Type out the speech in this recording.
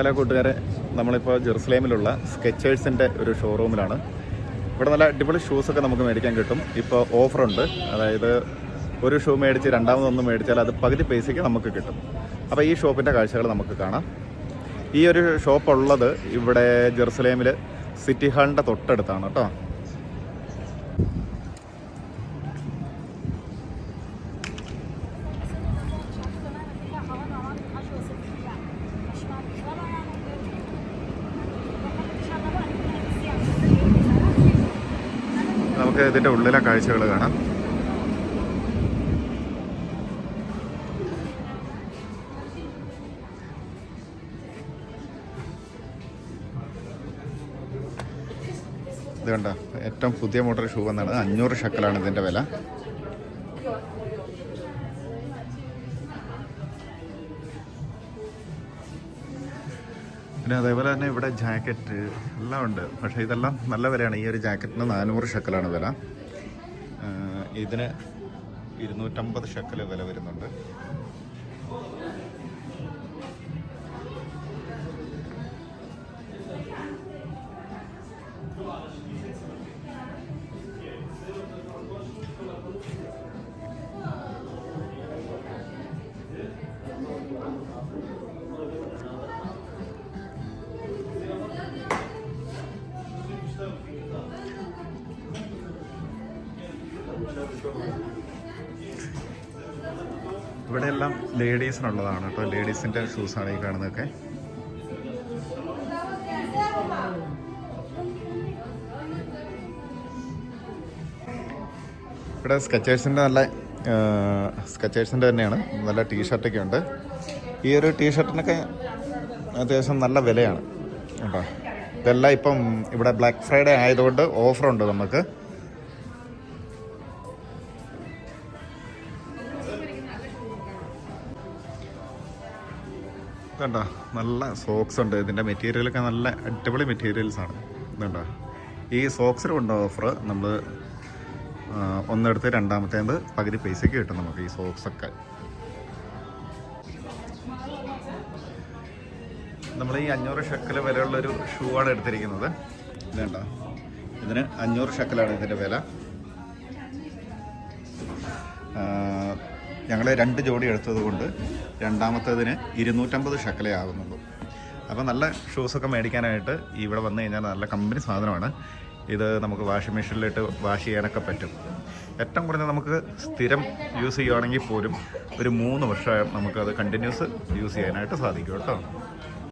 Hello കൂട്ടുകാരെ നമ്മളിപ്പോൾ ജെറുസലേമിലുള്ള സ്കെച്ചേഴ്സിന്റെ ഒരു ഷോറൂമിലാണ്. ഇവിടെ നല്ല അടിപൊളി ഷൂസൊക്കെ നമുക്ക് മേടിക്കാൻ കിട്ടും. ഇപ്പോൾ ഓഫറുണ്ട് അതായത് ഒരു ഷൂ മേടിച്ച് രണ്ടാമതൊന്നും മേടിച്ചാൽ അത് പകുതി പൈസയ്ക്ക് നമുക്ക് കിട്ടും. അപ്പോൾ ഈ ഷോപ്പിന്റെ കാഴ്ചകൾ നമുക്ക് കാണാം. ഈ ഒരു ഷോപ്പ് ഉള്ളത് ഇവിടെ ജെറുസലേമിൽ സിറ്റി ഹാളിന്റെ തൊട്ടടുത്താണ് കേട്ടോ. നമുക്ക് ഇതിന്റെ ഉള്ളിലെ കാഴ്ചകൾ കാണാം. ഇത് കണ്ടോ? ഏറ്റവും പുതിയ മോട്ടോർ ഷൂ എന്നാണ് അഞ്ഞൂറ് ഷക്കലാണ് ഇതിന്റെ വില. പിന്നെ അതേപോലെ തന്നെ ഇവിടെ ജാക്കറ്റ് എല്ലാം ഉണ്ട്. പക്ഷേ ഇതെല്ലാം നല്ല വിലയാണ്. ഈ ഒരു ജാക്കറ്റിന് നാനൂറ് ഷക്കലാണ് വില. ഇതിന് ഇരുന്നൂറ്റമ്പത് ഷക്കൽ വില വരുന്നുണ്ട്. ഇവിടെ എല്ലാം ലേഡീസിനുള്ളതാണ് കേട്ടോ. ഷൂസ് ആണ് ഈ കാണുന്നതൊക്കെ. ഇവിടെ സ്കച്ചേഴ്സിന്റെ നല്ല സ്കച്ചേഴ്സിന്റെ തന്നെയാണ്. നല്ല ടീഷർട്ടൊക്കെ ഉണ്ട്. ഈ ഒരു ടീഷർട്ടിനൊക്കെ അത്യാവശ്യം നല്ല വിലയാണ് കേട്ടോ. ഇതെല്ലാം ഇപ്പം ഇവിടെ ബ്ലാക്ക് ഫ്രൈഡേ ആയതുകൊണ്ട് ഓഫറുണ്ട് നമുക്ക്. ഇതുണ്ടോ നല്ല സോക്സ് ഉണ്ട്. ഇതിന്റെ മെറ്റീരിയലൊക്കെ നല്ല അടിപൊളി മെറ്റീരിയൽസ് ആണ്. ഇതുണ്ടോ ഈ സോക്സിന് കൊണ്ട് ഓഫർ നമ്മൾ ഒന്നെടുത്ത് രണ്ടാമത്തേത് പകുതി പൈസയ്ക്ക് കിട്ടും നമുക്ക് ഈ സോക്സൊക്കെ നമ്മൾ ഈ അഞ്ഞൂറ് ഷക്കൽ വിലയുള്ളൊരു ഷൂ ആണ് എടുത്തിരിക്കുന്നത്. ഇതുണ്ടോ? ഇതിന് അഞ്ഞൂറ് ഷക്കലാണ് ഇതിന്റെ വില. ഞങ്ങൾ രണ്ട് ജോഡി എടുത്തത് കൊണ്ട് രണ്ടാമത്തേതിന് ഇരുന്നൂറ്റമ്പത് ഷക്കലേ ആകുന്നുള്ളൂ അപ്പോൾ നല്ല ഷൂസൊക്കെ മേടിക്കാനായിട്ട് ഇവിടെ വന്നു കഴിഞ്ഞാൽ നല്ല കമ്പനി സാധനമാണ്. ഇത് നമുക്ക് വാഷിംഗ് മെഷീനിലിട്ട് വാഷ് ചെയ്യാനൊക്കെ പറ്റും. ഏറ്റവും കുറഞ്ഞ നമുക്ക് സ്ഥിരം യൂസ് ചെയ്യുകയാണെങ്കിൽ പോലും ഒരു മൂന്ന് വർഷം നമുക്കത് കണ്ടിന്യൂസ് യൂസ് ചെയ്യാനായിട്ട് സാധിക്കും കേട്ടോ.